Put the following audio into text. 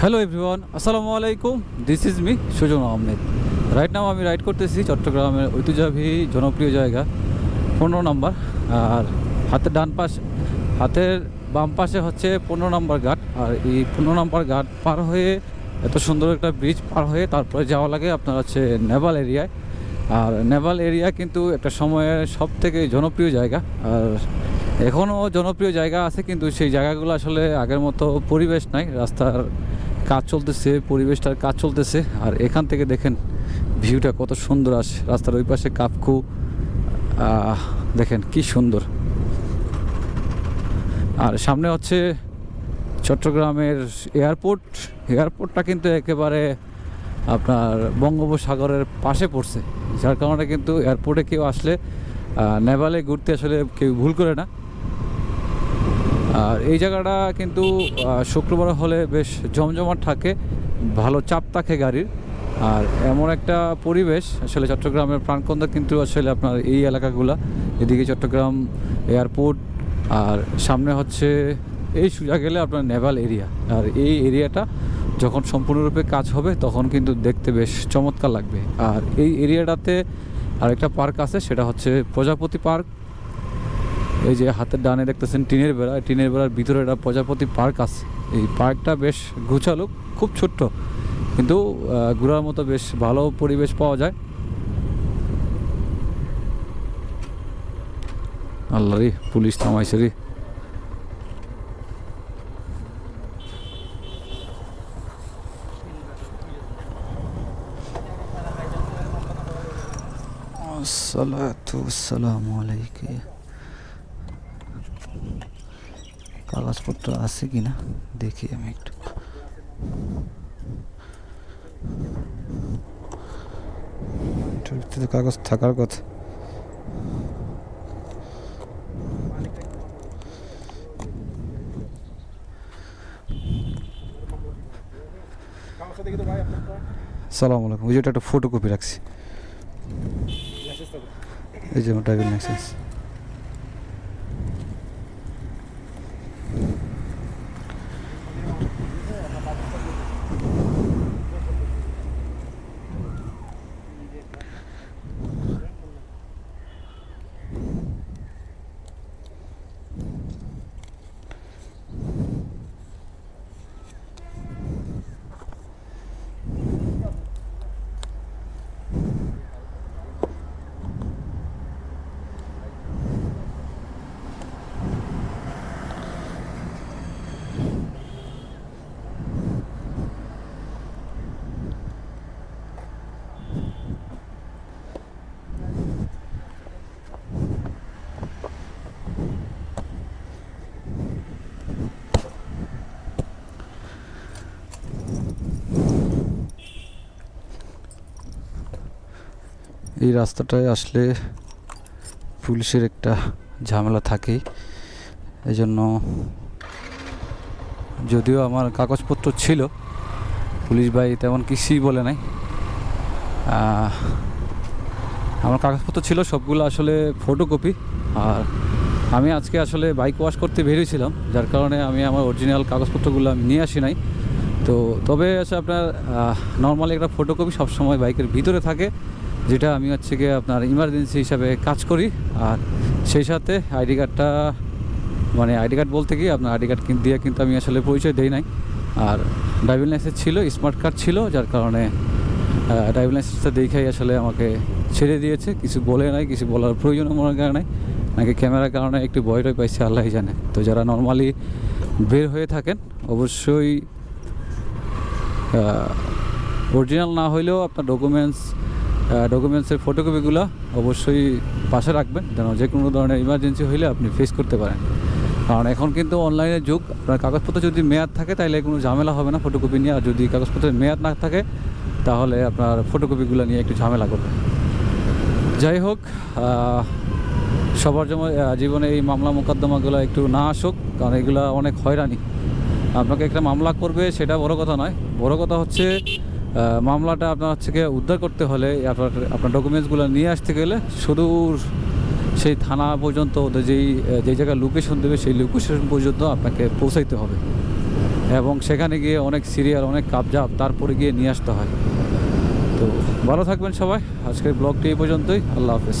Hello everyone আসসালামু আলাইকুম this is me Sujan Ahmed right now আমি রাইড করতেছি চট্টগ্রামের ঐতিহ্যবাহী, জনপ্রিয় জায়গা, পনেরো নম্বর, আর হাতের ডান পাশ, হাতের বাম পাশে হচ্ছে পনেরো নম্বর ঘাট, আর এই পনেরো নম্বর ঘাট পার হয়ে এত সুন্দর একটা ব্রিজ পার হয়ে তারপরে যাওয়া লাগে আপনার হচ্ছে নেভাল এরিয়ায়। আর নেভাল এরিয়া কিন্তু একটা সময়ের সব থেকে জনপ্রিয় জায়গা, আর এখনও জনপ্রিয় জায়গা আছে, কিন্তু সেই জায়গাগুলো আসলে আগের মতো পরিবেশ নাই। রাস্তার কাজ চলতেছে, পরিবেশটার কাজ চলতেছে। আর এখান থেকে দেখেন ভিউটা কত সুন্দর আসে, রাস্তার ওই পাশে কাপকু। দেখেন কি সুন্দর। আর সামনে হচ্ছে চট্টগ্রামের এয়ারপোর্ট। এয়ারপোর্টটা কিন্তু একেবারে আপনার বঙ্গোপসাগরের পাশে পড়ছে, যার কারণে কিন্তু এয়ারপোর্টে কেউ আসলে নেভালে ঘুরতে আসলে কেউ ভুল করে না। আর এই জায়গাটা কিন্তু শুক্রবার হলে বেশ জমজমাট থাকে, ভালো চাপ থাকে গাড়ির। আর এমন একটা পরিবেশ, আসলে চট্টগ্রামের প্রাণকেন্দ্র কিন্তু আসলে আপনার এই এলাকাগুলা। এদিকে চট্টগ্রাম এয়ারপোর্ট, আর সামনে হচ্ছে এই সোজা গেলে আপনার নেভাল এরিয়া। আর এই এরিয়াটা যখন সম্পূর্ণরূপে কাজ হবে, তখন কিন্তু দেখতে বেশ চমৎকার লাগবে। আর এই এরিয়াটাতে আরেকটা পার্ক আছে, সেটা হচ্ছে প্রজাপতি পার্ক। এই যে হাতের ডানে দেখতেছেন টিনের বেড়া টিনের বেড়ার ভিতরে একটা প্রজাপতি পার্ক আছে। এই পার্কটা বেশ গুছালো, খুব ছোট্ট, কিন্তু ঘোরার মতো বেশ ভালো পরিবেশ পাওয়া যায়। আল্লাহ রে, পুলিশ থামাইছে রে। আসসালামু আলাইকুম। কাগজপত্র আছে কি না, দেখি আমি একটু। তো কাগজ থাকার কথা। সালাম আলাইকুম। ওই যে একটা ফটোকপি রাখছি। এই যে আমার ড্রাইভিং লাইসেন্স এই রাস্তাটায় আসলে পুলিশের একটা ঝামেলা থাকেই। এই জন্য যদিও আমার কাগজপত্র ছিল, পুলিশ ভাই তেমন কিছুই বলে নাই। আমার কাগজপত্র ছিল, সবগুলো আসলে ফটোকপি আর আমি আজকে আসলে বাইক ওয়াশ করতে বেরিয়েছিলাম, যার কারণে আমি আমার অরিজিনাল কাগজপত্রগুলো আমি নিয়ে আসি নাই। তো তবে আছে আপনার নর্মালি একটা ফটোকপি সবসময় বাইকের ভিতরে থাকে। যেটা আমি হচ্ছে গিয়ে আপনার ইমার্জেন্সি হিসাবে কাজ করি। আর সেই সাথে আইডি কার্ডটা মানে আইডি কার্ড বলতে কি, আপনার আইডি কার্ড দিয়ে কিন্তু আমি আসলে পরিচয় দেই নাই। আর ড্রাইভিং লাইসেন্স ছিল স্মার্ট কার্ড ছিল, যার কারণে ড্রাইভিং লাইসেন্সটা দেখেই আসলে আমাকে ছেড়ে দিয়েছে। কিছু বলে নাই, কিছু বলার প্রয়োজন মনে করে নাই। নাকি ক্যামেরার কারণে একটু ভয় টয় পাইছে আল্লাহই জানে। তো যারা নর্মালি বের হয়ে থাকেন, অবশ্যই অরিজিনাল না হইলেও আপনার ডকুমেন্টস ডকুমেন্টসের ফটোকপিগুলো অবশ্যই পাশে রাখবেন, যেন যে কোনো ধরনের ইমার্জেন্সি হইলে আপনি ফেস করতে পারেন। কারণ এখন কিন্তু অনলাইনের যুগ, আপনার কাগজপত্র যদি মেয়াদ থাকে তাহলে কোনো ঝামেলা হবে না ফটোকপি নিয়ে। আর যদি কাগজপত্রের মেয়াদ না থাকে, তাহলে আপনার ফটোকপিগুলো নিয়ে একটু ঝামেলা করবে যাই হোক সবার জীবনে এই মামলা মোকদ্দমাগুলো একটু না আসুক, কারণ এগুলো অনেক হয়রানি। আপনাকে একটা মামলা করবে, সেটা বড় কথা নয়। বড় কথা হচ্ছে মামলাটা আপনার হচ্ছে উদ্ধার করতে হলে আপনার আপনার ডকুমেন্টসগুলো নিয়ে আসতে গেলে শুধু সেই থানা পর্যন্ত ওদের যেই যেই জায়গায় লোকেশন দেবে সেই লোকেশন পর্যন্ত আপনাকে পৌঁছাইতে হবে। এবং সেখানে গিয়ে অনেক সিরিয়াল অনেক কাবজাব তারপরে গিয়ে নিয়ে আসতে হয়। তো ভালো থাকবেন সবাই। আজকের ব্লগটি এই পর্যন্তই। আল্লাহ হাফেজ।